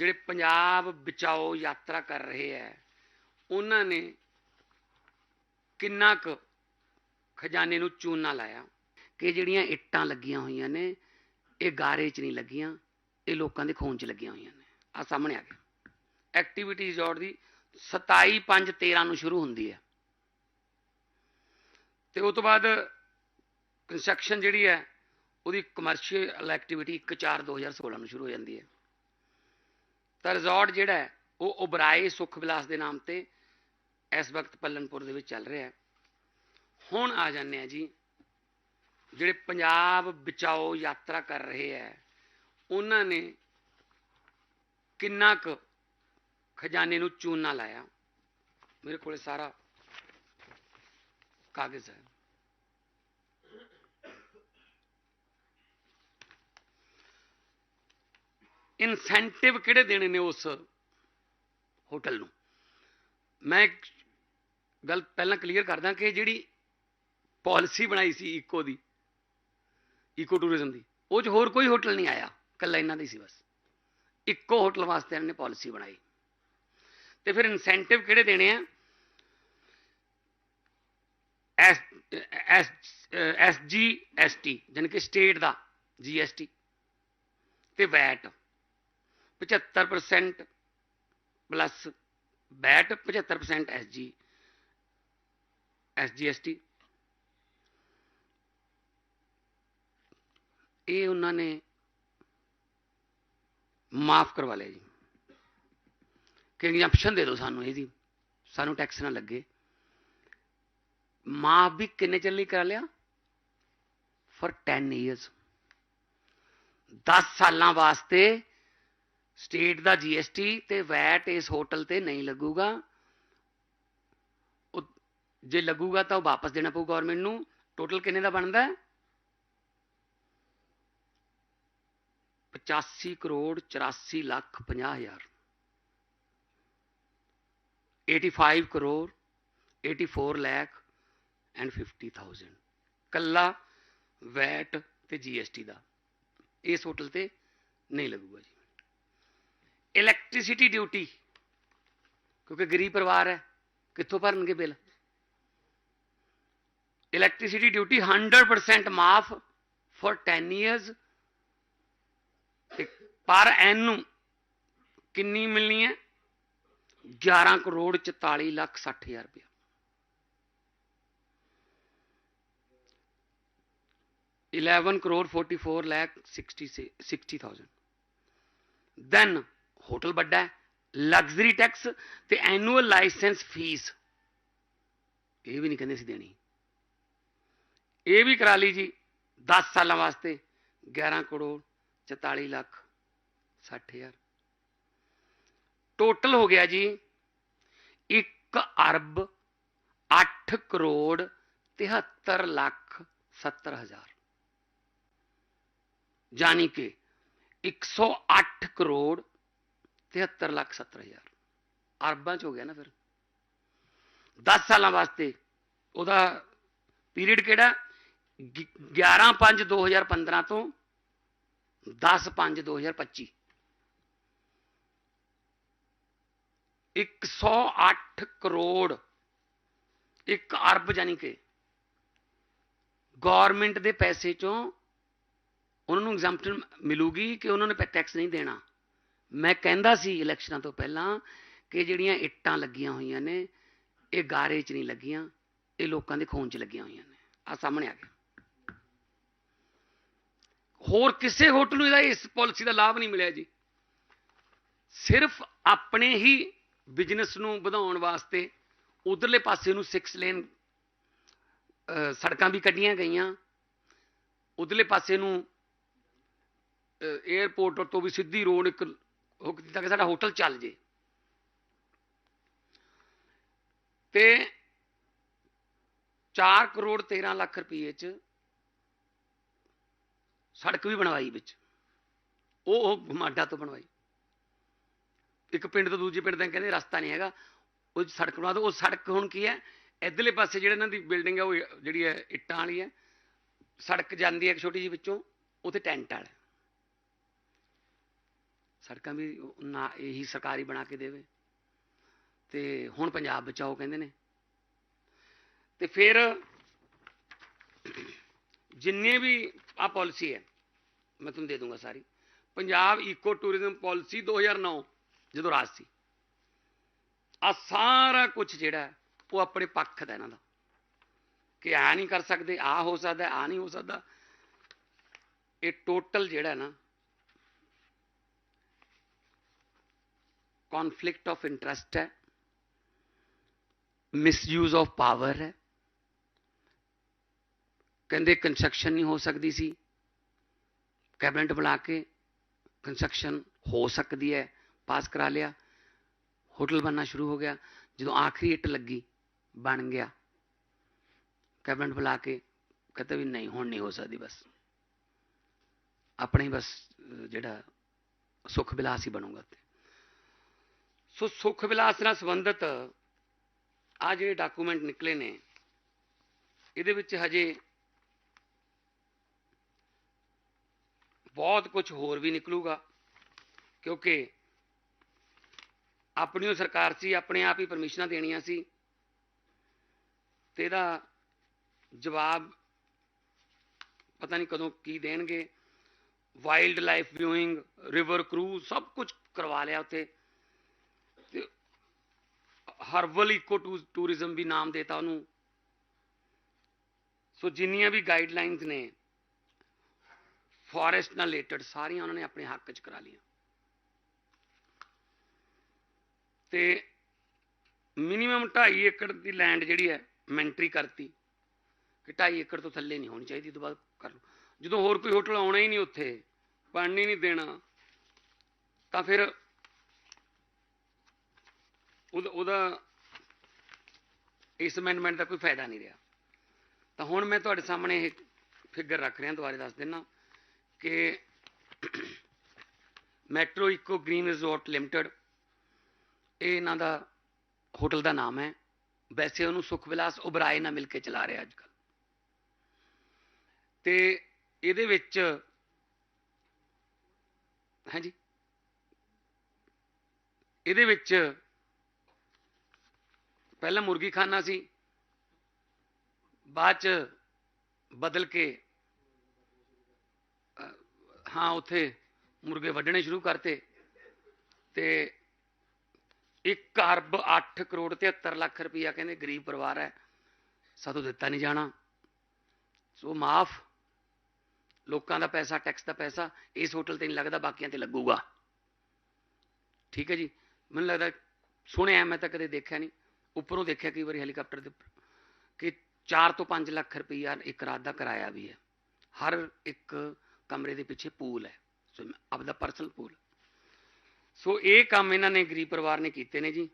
ਜਿਹੜੇ ਪੰਜਾਬ ਬਚਾਓ ਯਾਤਰਾ ਕਰ ਰਹੇ ਹੈ ਉਹਨਾਂ ਨੇ ਕਿੰਨਾ ਕੁ ਖਜ਼ਾਨੇ ਨੂੰ ਚੂਨਾ ਲਾਇਆ ਕਿ ਜਿਹੜੀਆਂ ਇੱਟਾਂ ਲੱਗੀਆਂ ਹੋਈਆਂ ਨੇ, ਇਹ ਗਾਰੇ 'ਚ ਨਹੀਂ ਲੱਗੀਆਂ, ਇਹ ਲੋਕਾਂ ਦੇ ਖੂਨ 'ਚ ਲੱਗੀਆਂ ਹੋਈਆਂ ਨੇ। ਆ ਸਾਹਮਣੇ ਆ ਗਿਆ। ਐਕਟੀਵਿਟੀ ਰਿਜ਼ੋਰਟ ਦੀ 27 5 13 ਨੂੰ ਸ਼ੁਰੂ ਹੁੰਦੀ ਹੈ ਤੇ ਉਸ ਤੋਂ ਬਾਅਦ ਕੰਸਟਰਕਸ਼ਨ ਜਿਹੜੀ ਹੈ ਉਹਦੀ ਕਮਰਸ਼ੀਅਲ ਐਕਟੀਵਿਟੀ 1 4 2016 ਨੂੰ ਸ਼ੁਰੂ ਹੋ ਜਾਂਦੀ ਹੈ ਤਾਂ ਰਿਜ਼ੋਰਟ ਜਿਹੜਾ ਹੈ, ਉਹ ਉਬਰਾਏ ਸੁਖ ਵਿਲਾਸ ਦੇ ਨਾਮ ਤੇ ਇਸ ਵਕਤ ਪੱਲਨਪੁਰ ਦੇ ਵਿੱਚ ਚੱਲ ਰਿਹਾ ਹੈ। ਹੁਣ ਆ ਜਾਂਦੇ ਆ ਜੀ, ਜਿਹੜੇ ਪੰਜਾਬ ਬਚਾਓ ਯਾਤਰਾ ਕਰ ਰਹੇ ਹੈ, ਉਹਨਾਂ ਨੇ ਕਿੰਨਾ ਕੁ ਖਜ਼ਾਨੇ ਨੂੰ ਚੂਨਾ ਲਾਇਆ। ਮੇਰੇ ਕੋਲੇ ਸਾਰਾ ਕਾਗਜ਼ ਹੈ। ਇਨਸੈਂਟਿਵ ਕਿਹੜੇ ਦੇਣੇ ਨੇ ਉਸ ਹੋਟਲ ਨੂੰ? ਮੈਂ ਇੱਕ ਗੱਲ ਪਹਿਲਾਂ ਕਲੀਅਰ ਕਰਦਾ ਕਿ ਜਿਹੜੀ ਪਾਲਿਸੀ ਬਣਾਈ ਸੀ ਈਕੋ ਦੀ, ਈਕੋ ਟੂਰਿਜ਼ਮ ਦੀ, ਉਹ 'ਚ ਹੋਰ ਕੋਈ ਹੋਟਲ ਨਹੀਂ ਆਇਆ ਕੱਲਾ ਇਹਨਾਂ ਦੀ ਸੀ ਬਸ। ਇੱਕੋ ਹੋਟਲ ਵਾਸਤੇ ਇਹਨਾਂ ਨੇ ਪਾਲਿਸੀ ਬਣਾਈ। ਤੇ ਫਿਰ ਇਨਸੈਂਟਿਵ ਕਿਹੜੇ ਦੇਣੇ ਆ? S S S G S T, ਜਾਣੀ ਕਿ ਸਟੇਟ ਦਾ, ਜੀ ਐਸ ਟੀ। ਤੇ VAT. 75% plus VAT 75% S G S G S T ਇਹ ਉਹਨਾਂ ਨੇ ਮਾਫ ਕਰਵਾ ਲਿਆ ਜੀ। ਕਿ ਐਗਜ਼ੈਂਪਸ਼ਨ ਦੇ ਦਿਓ ਸਾਨੂੰ ਇਹਦੀ। ਸਾਨੂੰ ਟੈਕਸ ਨਾ ਲੱਗੇ। ਮਾਫ ਵੀ ਕਿੰਨੇ ਚਿਰ ਲਈ ਕਰਾ ਲਿਆ? ਫॉर 10 ਇਅਰਸ 10 ਸਾਲਾਂ ਵਾਸਤੇ ਸਟੇਟ ਦਾ ਜੀਐਸਟੀ ਤੇ ਵੈਟ ਇਸ ਹੋਟਲ ਤੇ ਨਹੀਂ ਲੱਗੂਗਾ। ਉਹ ਜੇ ਲੱਗੂਗਾ ਤਾਂ ਉਹ ਵਾਪਸ ਦੇਣਾ ਪਊ ਗਵਰਨਮੈਂਟ ਨੂੰ। ਟੋਟਲ ਕਿੰਨੇ ਦਾ ਬਣਦਾ? ਹੈ 85 ਕਰੋੜ 84 ਲੱਖ 50 ਹਜ਼ਾਰ। 85 ਕਰੋੜ 84 ਲੱਖ ਐਂਡ 50000 ਕੱਲਾ ਵੈਟ ਤੇ ਜੀਐਸਟੀ ਦਾ। ਇਸ ਹੋਟਲ ਤੇ ਨਹੀਂ ਲੱਗੂਗਾ ਜੀ। ਇਲੈਕਟ੍ਰਿਸਿਟੀ ਡਿਊਟੀ ਕਿਉਂਕਿ ਗਰੀਬ ਪਰਿਵਾਰ ਹੈ, ਕਿੱਥੋਂ ਭਰਨਗੇ ਬਿੱਲ? ਇਲੈਕਟ੍ਰਿਸਿਟੀ ਡਿਊਟੀ 100% ਮਾਫ ਫॉर 10 ਇਅਰਸ ਤੇ ਪਰ ਐਨੂੰ ਕਿੰਨੀ ਮਿਲਣੀ ਹੈ? 11 ਕਰੋੜ 44 ਲੱਖ 60 ਹਜ਼ਾਰ ਰੁਪਇਆ। Eleven crore forty-four lakh sixty sixty thousand. Hotel ਵੱਡਾ ਹੈ ਲਗਜ਼ਰੀ ਟੈਕਸ ਤੇ ਐਨੂਅਲ ਲਾਇਸੈਂਸ ਫੀਸ ਇਹ ਵੀ ਨਹੀਂ ਕਹਿੰਦੇ ਸੀ ਦੇਣੀ। ਇਹ ਵੀ ਕਰਾ ਲਈ ਜੀ 10 ਸਾਲਾਂ ਵਾਸਤੇ 11 ਕਰੋੜ 44 ਲੱਖ 60 ਹਜ਼ਾਰ। ਟੋਟਲ ਹੋ ਗਿਆ ਜੀ 1 ਅਰਬ 8 ਕਰੋੜ 73 ਲੱਖ 70 ਹਜ਼ਾਰ। ਜਾਨੀ ਕਿ 108 ਕਰੋੜ 73 ਲੱਖ 70 ਹਜ਼ਾਰ। ਅਰਬਾਂ ਚ ਹੋ ਗਿਆ ਨਾ ਫਿਰ। 10 ਸਾਲਾਂ ਵਾਸਤੇ। ਉਹਦਾ ਪੀਰੀਅਡ ਕਿਹੜਾ? 11 5 2015 ਤੋਂ 10 5 2025 108 ਕਰੋੜ 1 ਅਰਬ ਜਾਨੀ ਕਿ ਗਵਰਨਮੈਂਟ ਦੇ ਪੈਸੇ ਚੋਂ ਉਹਨਾਂ ਨੂੰ ਐਗਜ਼ੈਂਪਸ਼ਨ ਮਿਲੂਗੀ ਕਿ ਉਹਨਾਂ ਨੇ ਟੈਕਸ ਨਹੀਂ ਦੇਣਾ। ਮੈਂ ਕਹਿੰਦਾ ਸੀ ਇਲੈਕਸ਼ਨਾਂ ਤੋਂ ਪਹਿਲਾਂ ਕਿ ਜਿਹੜੀਆਂ ਇੱਟਾਂ ਲੱਗੀਆਂ ਹੋਈਆਂ ਨੇ, ਇਹ ਗਾਰੇ 'ਚ ਨਹੀਂ ਲੱਗੀਆਂ, ਇਹ ਲੋਕਾਂ ਦੇ ਖੂਨ 'ਚ ਲੱਗੀਆਂ ਹੋਈਆਂ ਨੇ। ਆ ਸਾਹਮਣੇ ਆ ਗਿਆ। ਹੋਰ ਕਿਸੇ ਹੋਟਲ ਨੂੰ ਇਹਦਾ ਇਸ ਪਾਲਿਸੀ ਦਾ ਲਾਭ ਨਹੀਂ ਮਿਲਿਆ ਜੀ। ਸਿਰਫ ਆਪਣੇ ਹੀ ਬਿਜ਼ਨਸ ਨੂੰ ਵਧਾਉਣ ਵਾਸਤੇ ਉਧਰਲੇ ਪਾਸੇ ਨੂੰ 6 ਲੇਨ ਸੜਕਾਂ ਵੀ ਕੱਢੀਆਂ ਗਈਆਂ। ਉਧਰਲੇ ਪਾਸੇ ਨੂੰ 에어ਪੋਰਟ ਤੋਂ ਵੀ ਸਿੱਧੀ ਰੋਡ ਇੱਕ ਉਹ ਕੀਤਾ ਕਿ ਸਾਡਾ ਹੋਟਲ ਚੱਲ ਜੇ। ਤੇ 4 ਕਰੋੜ 13 ਲੱਖ ਰੁਪਏ ਚ ਸੜਕ ਵੀ ਬਣਵਾਈ ਵਿੱਚ। ਉਹ ਉਹ ਮਾਡਾ ਤੋਂ ਬਣਵਾਈ। ਇੱਕ ਪਿੰਡ ਤੋਂ ਦੂਜੇ ਪਿੰਡ ਤੱਕ ਕਹਿੰਦੇ ਰਸਤਾ ਨਹੀਂ ਹੈਗਾ। ਉਹ ਸੜਕ ਬਣਾ ਦੋ। ਉਹ ਸੜਕ ਹੁਣ ਕੀ ਹੈ? ਇਧਰਲੇ ਪਾਸੇ ਜਿਹੜੇ ਇਹਨਾਂ ਦੀ ਬਿਲਡਿੰਗ ਹੈ ਉਹ ਜਿਹੜੀ ਹੈ ਇੱਟਾਂ ਵਾਲੀ ਹੈ। ਸੜਕ ਜਾਂਦੀ ਹੈ ਇੱਕ ਛੋਟੀ ਜਿਹੀ ਵਿੱਚੋਂ। ਉੱਥੇ ਟੈਂਟ ਵਾਲਾ ਸੜਕਾਂ ਵੀ ਨਾ ਇਹੀ ਸਰਕਾਰੀ ਬਣਾ ਕੇ ਦੇਵੇ। ਤੇ ਹੁਣ ਪੰਜਾਬ ਬਚਾਓ ਕਹਿੰਦੇ ਨੇ। ਤੇ ਫਿਰ ਜਿੰਨੇ ਵੀ ਆ ਪਾਲਿਸੀ ਹੈ, ਮੈਂ ਤੁਹਾਨੂੰ ਦੇ ਦੂੰਗਾ ਸਾਰੀ। ਪੰਜਾਬ ਇਕੋ ਟੂਰਿਜ਼ਮ ਪਾਲਿਸੀ 2009 ਜਦੋਂ ਰਾਜ ਸੀ ਆ ਸਾਰਾ ਕੁਝ ਜਿਹੜਾ ਉਹ ਆਪਣੇ ਪੱਖ ਦਾ ਇਹਨਾਂ ਦਾ। ਕਿ ਆ ਨਹੀਂ ਕਰ ਸਕਦੇ, ਆ ਹੋ ਸਕਦਾ, ਆ ਨਹੀਂ ਹੋ ਸਕਦਾ। ਇਹ ਟੋਟਲ ਜਿਹੜਾ ਨਾ ਕਨਫਲਿਕਟ ਆਫ ਇੰਟਰਸਟ ਹੈ ਮਿਸਯੂਜ਼ ਆਫ ਪਾਵਰ ਹੈ ਕਹਿੰਦੇ ਕੰਸਟਰਕਸ਼ਨ ਨਹੀਂ ਹੋ ਸਕਦੀ ਸੀ ਕੈਬਨਿਟ ਬੁਲਾ ਕੇ ਕੰਸਟਰਕਸ਼ਨ ਹੋ ਸਕਦੀ ਹੈ ਪਾਸ ਕਰਾ ਲਿਆ ਹੋਟਲ ਬਣਨਾ ਸ਼ੁਰੂ ਹੋ ਗਿਆ ਜਦੋਂ ਆਖਰੀ ਇੱਟ ਲੱਗੀ ਬਣ ਗਿਆ ਕੈਬਨਿਟ ਬੁਲਾ ਕੇ ਕਹਿੰਦਾ ਵੀ ਨਹੀਂ ਹੁਣ ਨਹੀਂ ਹੋ ਸਕਦੀ ਬਸ ਆਪਣੇ ਬਸ ਜਿਹੜਾ ਸੁਖ ਵਿਲਾਸ ਹੀ ਬਣੂਗਾ ਤੇ ਸੋ ਸੁਖ ਵਿਲਾਸ ਨਾਲ ਸੰਬੰਧਿਤ ਆ ਜਿਹੜੇ ਡਾਕੂਮੈਂਟ ਨਿਕਲੇ ਨੇ, ਇਹਦੇ ਵਿੱਚ ਹਜੇ ਬਹੁਤ ਕੁਝ ਹੋਰ ਵੀ ਨਿਕਲੂਗਾ, ਕਿਉਂਕਿ ਆਪਣੀ ਉਹ ਸਰਕਾਰ ਸੀ, ਆਪਣੇ ਆਪ ਹੀ ਪਰਮਿਸ਼ਨਾਂ ਦੇਣੀਆਂ ਸੀ ਤੇ ਇਹਦਾ ਜਵਾਬ ਪਤਾ ਨਹੀਂ ਕਦੋਂ ਕੀ ਦੇਣਗੇ। Wild life viewing river cruise ਸਭ ਕੁਝ ਕਰਵਾ ਲਿਆ ਉੱਥੇ। ਹਰਬਲ ਇਕੋ ਟੂਰਿਜ਼ਮ ਵੀ ਨਾਮ ਦੇਤਾ ਉਹਨੂੰ। ਸੋ ਜਿੰਨੀਆਂ ਵੀ ਗਾਈਡਲਾਈਨਸ ਨੇ ਫੋਰੈਸਟ ਨਾਲ ਰਿਲੇਟਡ ਸਾਰੀਆਂ ਉਹਨਾਂ ਨੇ ਆਪਣੇ ਹੱਕ 'ਚ ਕਰਾ ਲਈਆਂ। ਤੇ ਮਿਨੀਮਮ 2.5 ਏਕੜ ਦੀ ਲੈਂਡ ਜਿਹੜੀ ਹੈ ਮੈਂਟਰੀ ਕਰਤੀ ਕਿ 2.5 ਏਕੜ ਤੋਂ ਥੱਲੇ ਨਹੀਂ ਹੋਣੀ ਚਾਹੀਦੀ, ਇਹ ਤੋਂ ਬਾਅਦ ਕਰ ਲਓ। ਜਦੋਂ ਹੋਰ ਕੋਈ ਹੋਟਲ ਆਉਣਾ ਹੀ ਨਹੀਂ ਉੱਥੇ ਪਾਣੀ ਨਹੀਂ ਦੇਣਾ, ਤਾਂ ਫਿਰ ਉਹਦਾ ਉਹਦਾ ਇਸ ਅਮੈਂਡਮੈਂਟ ਦਾ ਕੋਈ ਫਾਇਦਾ ਨਹੀਂ ਰਿਹਾ। ਤਾਂ ਹੁਣ ਮੈਂ ਤੁਹਾਡੇ ਸਾਹਮਣੇ ਇਹ ਫਿਗਰ ਰੱਖ ਰਿਹਾ, ਦੁਬਾਰੇ ਦੱਸ ਦਿੰਨਾ ਕਿ ਮੈਟਰੋ ਇਕੋ ਗ੍ਰੀਨ ਰਿਜ਼ੋਰਟ ਲਿਮਟਿਡ ਇਹ ਇਹਨਾਂ ਦਾ ਹੋਟਲ ਦਾ ਨਾਮ ਹੈ। ਵੈਸੇ ਉਹਨੂੰ ਸੁਖ ਵਿਲਾਸ ਉਬਰਾਏ ਨਾਲ ਮਿਲ ਕੇ ਚਲਾ ਰਿਹਾ ਅੱਜ ਕੱਲ ਤੇ ਇਹਦੇ ਵਿੱਚ, ਹਾਂਜੀ? ਇਹਦੇ ਵਿੱਚ ਪਹਿਲਾਂ ਮੁਰਗੀ ਖਾਨਾ ਸੀ, ਬਾਅਦ ਚ ਬਦਲ ਕੇ ਹਾਂ, ਉੱਥੇ ਮੁਰਗੇ ਵੱਢਣੇ ਸ਼ੁਰੂ ਕਰਤੇ ਤੇ 1 ਅਰਬ 8 ਕਰੋੜ 73 ਲੱਖ ਰੁਪਈਆ ਕਹਿੰਦੇ ਗਰੀਬ ਪਰਿਵਾਰ ਹੈ ਸਾਤੋਂ ਦਿੱਤਾ ਨਹੀਂ ਜਾਣਾ। ਸੋ ਮਾਫ, ਲੋਕਾਂ ਦਾ ਪੈਸਾ, ਟੈਕਸ ਦਾ ਪੈਸਾ, ਇਸ ਹੋਟਲ ਤੇ ਨਹੀਂ ਲੱਗਦਾ, ਬਾਕੀਆਂ ਤੇ ਲੱਗੂਗਾ। ਠੀਕ ਹੈ ਜੀ? ਮੈਨੂੰ ਲੱਗਦਾ ਸੁਣਿਆ ਮੈਂ ਤਾਂ ਕਦੇ ਦੇਖਿਆ ਨਹੀਂ। ਉੱਪਰੋਂ ਦੇਖਿਆ ਕਈ ਵਾਰੀ ਹੈਲੀਕਾਪਟਰ ਦੇ ਉੱਪਰ ਕਿ 4 ਤੋਂ 5 ਲੱਖ ਰੁਪਈਆ ਇੱਕ ਰਾਤ ਦਾ ਕਿਰਾਇਆ ਵੀ ਹੈ। ਹਰ ਇੱਕ ਕਮਰੇ ਦੇ ਪਿੱਛੇ ਪੂਲ ਹੈ। ਸੋ ਆਪਦਾ ਪਰਸਨਲ ਪੂਲ। ਸੋ ਇਹ ਕੰਮ ਇਹਨਾਂ ਨੇ ਗਰੀਬ ਪਰਿਵਾਰ ਨੇ ਕੀਤੇ ਨੇ ਜੀ।